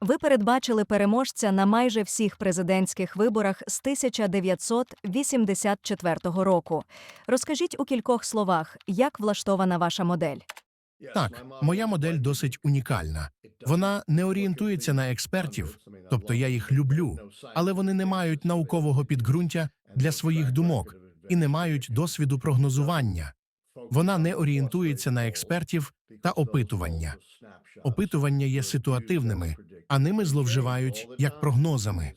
Ви передбачили переможця на майже всіх президентських виборах з 1984 року. Розкажіть у кількох словах, як влаштована ваша модель? Так, моя модель досить унікальна. Вона не орієнтується на експертів, тобто я їх люблю, але вони не мають наукового підґрунтя для своїх думок і не мають досвіду прогнозування. Вона не орієнтується на експертів та опитування. Опитування є ситуативними, а ними зловживають як прогнозами.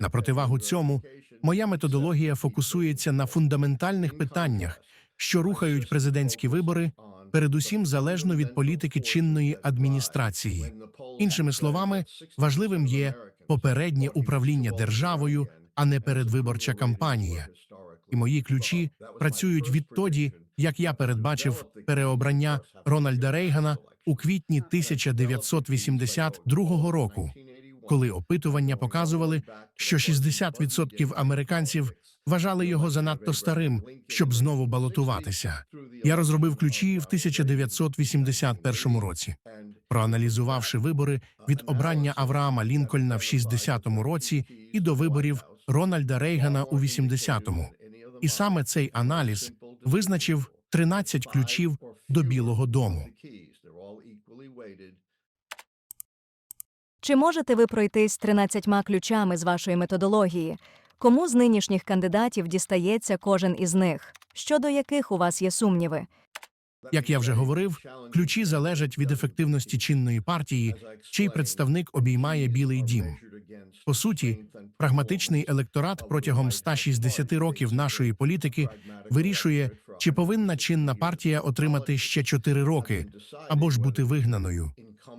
На противагу цьому, моя методологія фокусується на фундаментальних питаннях, що рухають президентські вибори, передусім залежно від політики чинної адміністрації. Іншими словами, важливим є попереднє управління державою, а не передвиборча кампанія. І мої ключі працюють відтоді, як я передбачив переобрання Рональда Рейгана у квітні 1982 року, коли опитування показували, що 60% американців вважали його занадто старим, щоб знову балотуватися. Я розробив ключі в 1981 році. Проаналізувавши вибори від обрання Авраама Лінкольна в 60-му році і до виборів Рональда Рейгана у 80-му. І саме цей аналіз визначив 13 ключів до Білого Дому. Чи можете ви пройтись 13 ключами з вашої методології? Кому з нинішніх кандидатів дістається кожен із них? Щодо яких у вас є сумніви? Як я вже говорив, ключі залежать від ефективності чинної партії, чий представник обіймає Білий дім. По суті, прагматичний електорат протягом 160 років нашої політики вирішує, чи повинна чинна партія отримати ще 4 роки або ж бути вигнаною.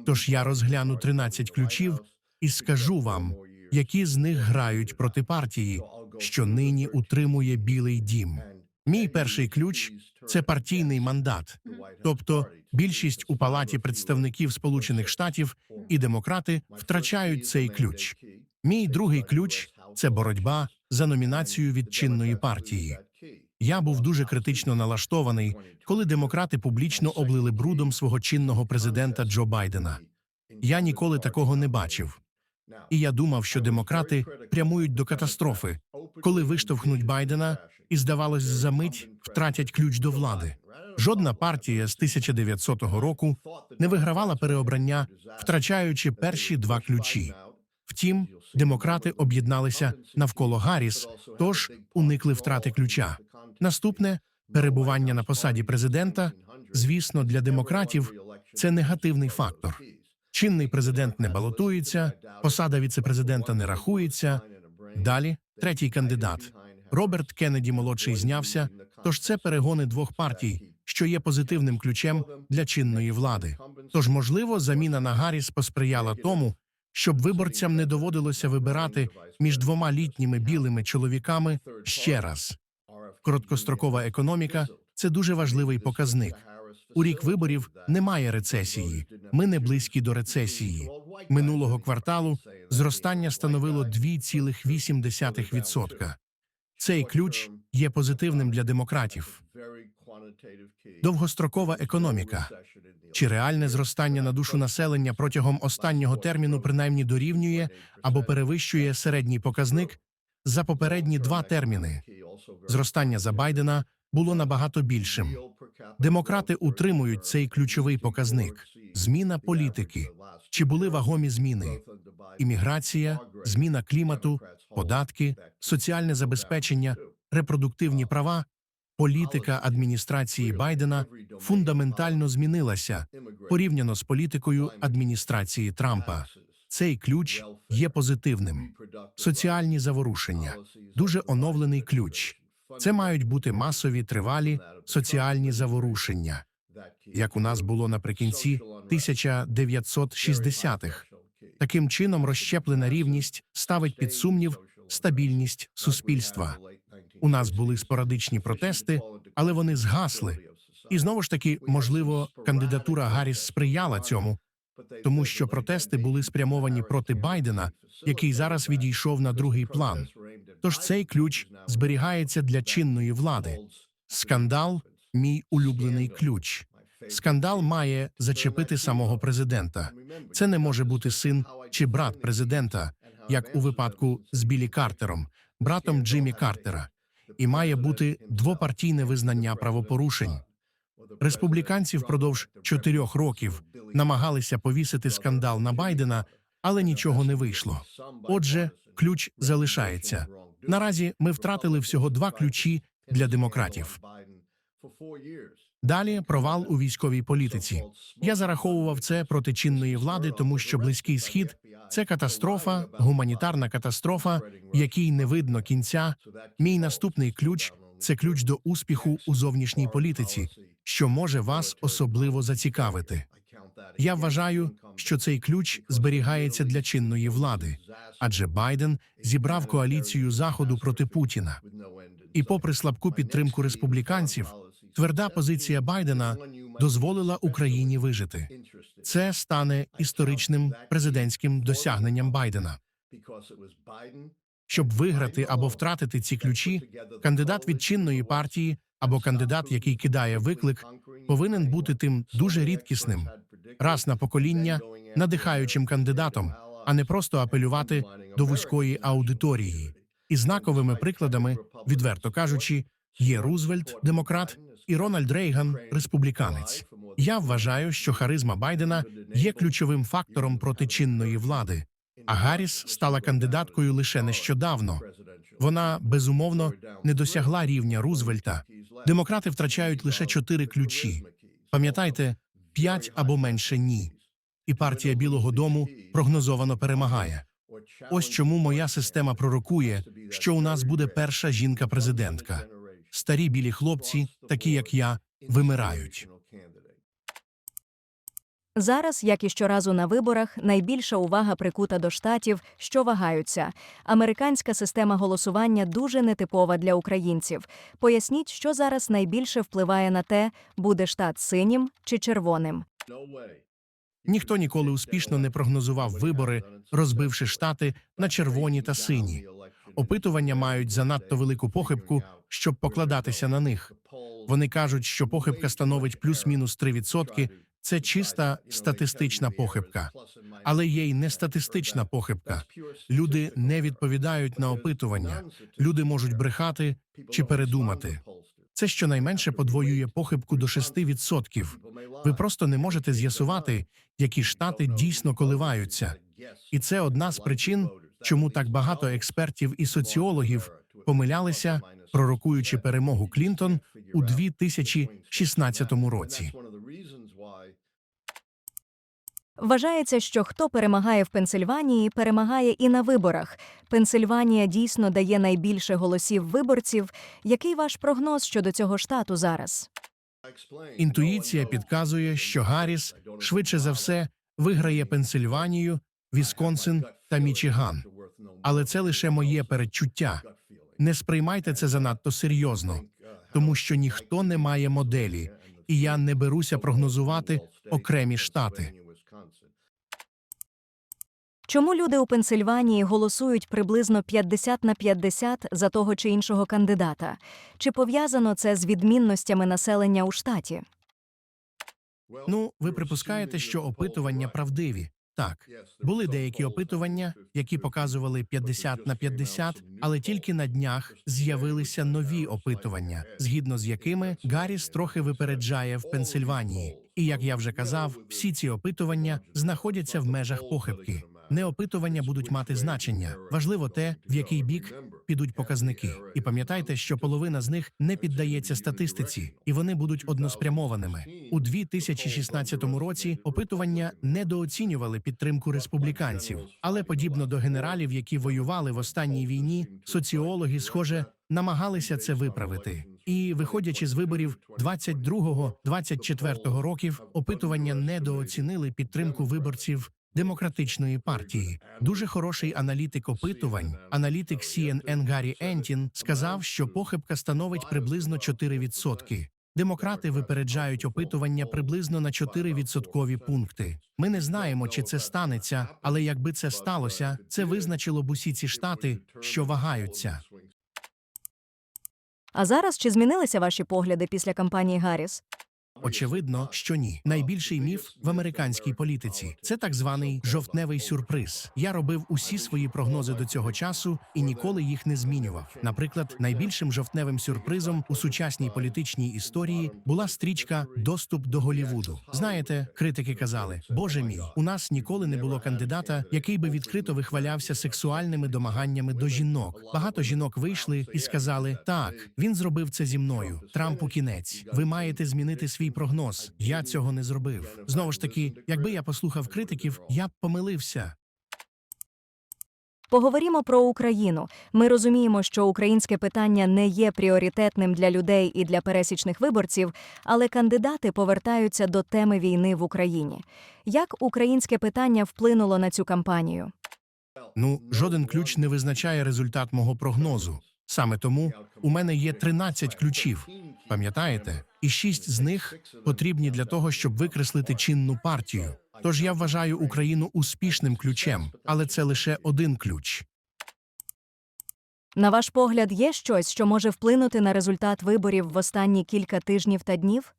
Тож я розгляну 13 ключів і скажу вам, які з них грають проти партії, що нині утримує Білий дім. Мій перший ключ це партійний мандат, тобто більшість у палаті представників Сполучених Штатів і демократи втрачають цей ключ. Мій другий ключ це боротьба за номінацію від чинної партії. Я був дуже критично налаштований, коли демократи публічно облили брудом свого чинного президента Джо Байдена. Я ніколи такого не бачив. І я думав, що демократи прямують до катастрофи, коли виштовхнуть Байдена і, здавалось, за мить втратять ключ до влади. Жодна партія з 1900 року не вигравала переобрання, втрачаючи перші два ключі. Втім, демократи об'єдналися навколо Гарріс, тож уникли втрати ключа. Наступне перебування на посаді президента, звісно, для демократів це негативний фактор. Чинний президент не балотується, посада віцепрезидента не рахується. Далі третій кандидат Роберт Кеннеді молодший знявся. Тож це перегони двох партій, що є позитивним ключем для чинної влади. Тож, можливо, заміна на Гарріс посприяла тому, щоб виборцям не доводилося вибирати між двома літніми білими чоловіками ще раз. Короткострокова економіка це дуже важливий показник. У рік виборів немає рецесії. Ми не близькі до рецесії. Минулого кварталу зростання становило 2,8%. Цей ключ є позитивним для демократів. Довгострокова економіка. Чи реальне зростання на душу населення протягом останнього терміну принаймні дорівнює або перевищує середній показник за попередні два терміни? Зростання за Байдена було набагато більшим. Демократи утримують цей ключовий показник зміна політики. Чи були вагомі зміни? Імміграція, зміна клімату, податки, соціальне забезпечення, репродуктивні права. Політика адміністрації Байдена фундаментально змінилася порівняно з політикою адміністрації Трампа. Цей ключ є позитивним. Соціальні заворушення дуже оновлений ключ. Це мають бути масові тривалі соціальні заворушення, як у нас було наприкінці 1960-х. Таким чином розщеплена рівність ставить під сумнів стабільність суспільства. У нас були спорадичні протести, але вони згасли. І знову ж таки, можливо, кандидатура Гарріс сприяла цьому, тому що протести були спрямовані проти Байдена, який зараз відійшов на другий план. Тож цей ключ зберігається для чинної влади. Скандал мій улюблений ключ. Скандал має зачепити самого президента. Це не може бути син чи брат президента, як у випадку з Білі Картером, братом Джиммі Картера, і має бути двопартійне визнання правопорушень. Республіканці впродовж чотирьох років намагалися повісити скандал на Байдена, але нічого не вийшло. Отже, ключ залишається. Наразі ми втратили всього два ключі для демократів. Далі провал у військовій політиці. Я зараховував це проти чинної влади, тому що близький схід це катастрофа, гуманітарна катастрофа, якій не видно кінця. Мій наступний ключ це ключ до успіху у зовнішній політиці, що може вас особливо зацікавити. Я вважаю, що цей ключ зберігається для чинної влади, адже Байден зібрав коаліцію заходу проти Путіна. І, попри слабку підтримку республіканців, тверда позиція Байдена дозволила Україні вижити. Це стане історичним президентським досягненням Байдена. Щоб виграти або втратити ці ключі, кандидат від чинної партії або кандидат, який кидає виклик, повинен бути тим дуже рідкісним, раз на покоління, надихаючим кандидатом, а не просто апелювати до вузької аудиторії. І знаковими прикладами, відверто кажучи, є Рузвельт, демократ, і Рональд Рейган, республіканець. Я вважаю, що харизма Байдена є ключовим фактором проти чинної влади. А Гарріс стала кандидаткою лише нещодавно. Вона безумовно не досягла рівня Рузвельта. Демократи втрачають лише чотири ключі. Пам'ятайте, п'ять або менше ні. І партія Білого Дому прогнозовано перемагає. Ось чому моя система пророкує, що у нас буде перша жінка-президентка. Старі білі хлопці, такі як я, вимирають. Зараз, як і щоразу на виборах, найбільша увага прикута до штатів, що вагаються. Американська система голосування дуже нетипова для українців. Поясніть, що зараз найбільше впливає на те, буде штат синім чи червоним. Ніхто ніколи успішно не прогнозував вибори, розбивши штати на червоні та сині. Опитування мають занадто велику похибку, щоб покладатися на них. Вони кажуть, що похибка становить плюс-мінус 3%. Це чиста статистична похибка, але є й не статистична похибка. Люди не відповідають на опитування. Люди можуть брехати чи передумати. Це щонайменше подвоює похибку до 6%. Ви просто не можете з'ясувати, які штати дійсно коливаються. І це одна з причин, чому так багато експертів і соціологів помилялися, пророкуючи перемогу Клінтон у 2016 році. Вважається, що хто перемагає в Пенсильванії, перемагає і на виборах. Пенсильванія дійсно дає найбільше голосів виборців. Який ваш прогноз щодо цього штату зараз? Інтуїція підказує, що Гарріс швидше за все виграє Пенсильванію, Вісконсин та Мічиган. Але це лише моє передчуття. Не сприймайте це занадто серйозно, тому що ніхто не має моделі, і я не беруся прогнозувати окремі штати. Чому люди у Пенсильванії голосують приблизно 50 на 50 за того чи іншого кандидата? Чи пов'язано це з відмінностями населення у штаті? Ну, ви припускаєте, що опитування правдиві. Так, були деякі опитування, які показували 50 на 50, але тільки на днях з'явилися нові опитування, згідно з якими Гарріс трохи випереджає в Пенсильванії. І як я вже казав, всі ці опитування знаходяться в межах похибки. Не опитування будуть мати значення. Важливо те, в який бік підуть показники. І пам'ятайте, що половина з них не піддається статистиці, і вони будуть односпрямованими. У 2016 році опитування недооцінювали підтримку республіканців, але подібно до генералів, які воювали в останній війні, соціологи, схоже, намагалися це виправити. І, виходячи з виборів 22-24 років, опитування недооцінили підтримку виборців демократичної партії. Дуже хороший аналітик опитувань, аналітик CNN Гаррі Ентін, сказав, що похибка становить приблизно 4%. Демократи випереджають опитування приблизно на 4 відсоткові пункти. Ми не знаємо, чи це станеться, але якби це сталося, це визначило б усі ці штати, що вагаються. А зараз чи змінилися ваші погляди після кампанії Гарріс? Очевидно, що ні. Найбільший міф в американській політиці це так званий жовтневий сюрприз. Я робив усі свої прогнози до цього часу і ніколи їх не змінював. Наприклад, найбільшим жовтневим сюрпризом у сучасній політичній історії була стрічка Доступ до Голівуду. Знаєте, критики казали: Боже мій, у нас ніколи не було кандидата, який би відкрито вихвалявся сексуальними домаганнями до жінок. Багато жінок вийшли і сказали: Так, він зробив це зі мною. Трампу кінець. Ви маєте змінити свій прогноз. Я цього не зробив. Знову ж таки, якби я послухав критиків, я б помилився. Поговоримо про Україну. Ми розуміємо, що українське питання не є пріоритетним для людей і для пересічних виборців, але кандидати повертаються до теми війни в Україні. Як українське питання вплинуло на цю кампанію? Ну, жоден ключ не визначає результат мого прогнозу. Саме тому у мене є 13 ключів. Пам'ятаєте? І шість з них потрібні для того, щоб викреслити чинну партію. Тож я вважаю Україну успішним ключем, але це лише один ключ. На ваш погляд, є щось, що може вплинути на результат виборів в останні кілька тижнів та днів?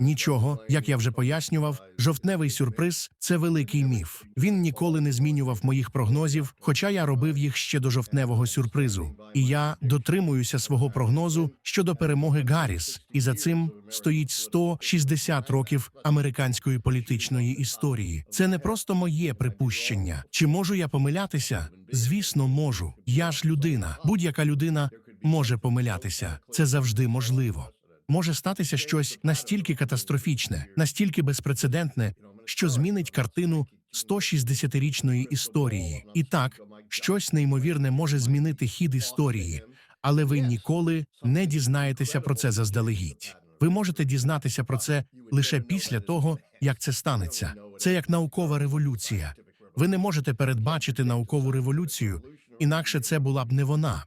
Нічого, як я вже пояснював, жовтневий сюрприз це великий міф. Він ніколи не змінював моїх прогнозів, хоча я робив їх ще до жовтневого сюрпризу. І я дотримуюся свого прогнозу щодо перемоги Гарріс. І за цим стоїть 160 років американської політичної історії. Це не просто моє припущення. Чи можу я помилятися? Звісно, можу. Я ж людина. Будь-яка людина може помилятися. Це завжди можливо може статися щось настільки катастрофічне, настільки безпрецедентне, що змінить картину 160-річної історії. І так, щось неймовірне може змінити хід історії, але ви ніколи не дізнаєтеся про це заздалегідь. Ви можете дізнатися про це лише після того, як це станеться. Це як наукова революція. Ви не можете передбачити наукову революцію, інакше це була б не вона.